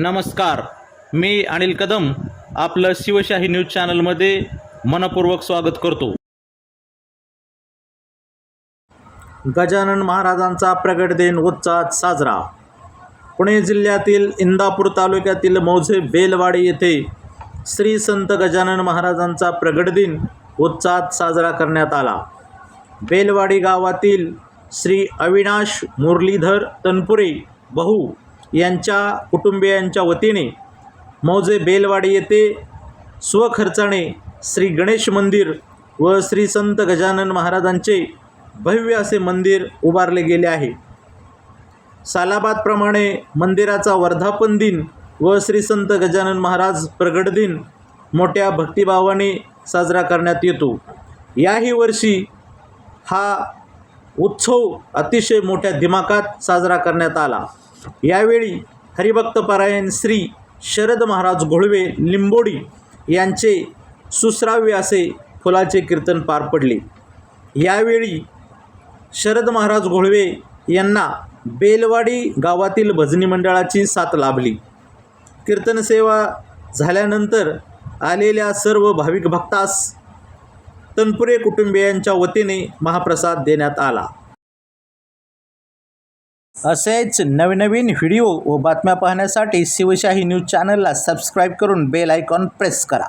नमस्कार. मी अनिल कदम आपलं शिवशाही न्यूज चॅनलमध्ये मनपूर्वक स्वागत करतो. गजानन महाराजांचा प्रगट दिन उत्साहात साजरा. पुणे जिल्ह्यातील इंदापूर तालुक्यातील मौजे बेलवाडी येथे श्री संत गजानन महाराजांचा प्रगट दिन उत्साहात साजरा करण्यात आला. बेलवाडी गावातील श्री अविनाश मुरलीधर तनपुरे बहु यांच्या कुटुंबियांच्या वतीने मौजे बेलवाडी येथे स्वखर्चाने श्री गणेश मंदिर व श्री संत गजानन महाराजांचे भव्य असे मंदिर उभारले गेले आहे. सालाबादप्रमाणे मंदिराचा वर्धापन दिन व श्री संत गजानन महाराज प्रगट दिन मोठ्या भक्तिभावाने साजरा करण्यात येतो. याही वर्षी हा उत्सव अतिशय मोठ्या दिमाखात साजरा करण्यात आला. यावेळी हरिभक्तपरायण श्री शरद महाराज घोळवे लिंबोडी यांचे सुश्राव्य असे फुलाचे कीर्तन पार पडले. यावेळी शरद महाराज घोळवे यांना बेलवाडी गावातील भजनी मंडळाची साथ लाभली. कीर्तनसेवा झाल्यानंतर आलेल्या सर्व भाविक भक्तास तनपुरे कुटुंबियांच्या वतीने महाप्रसाद देण्यात आला. असेच नवनवीन व्हिडिओ व बातम्या पाहण्यासाठी शिवशाही न्यूज चॅनलला सबस्क्राईब करून बेल आयकॉन प्रेस करा.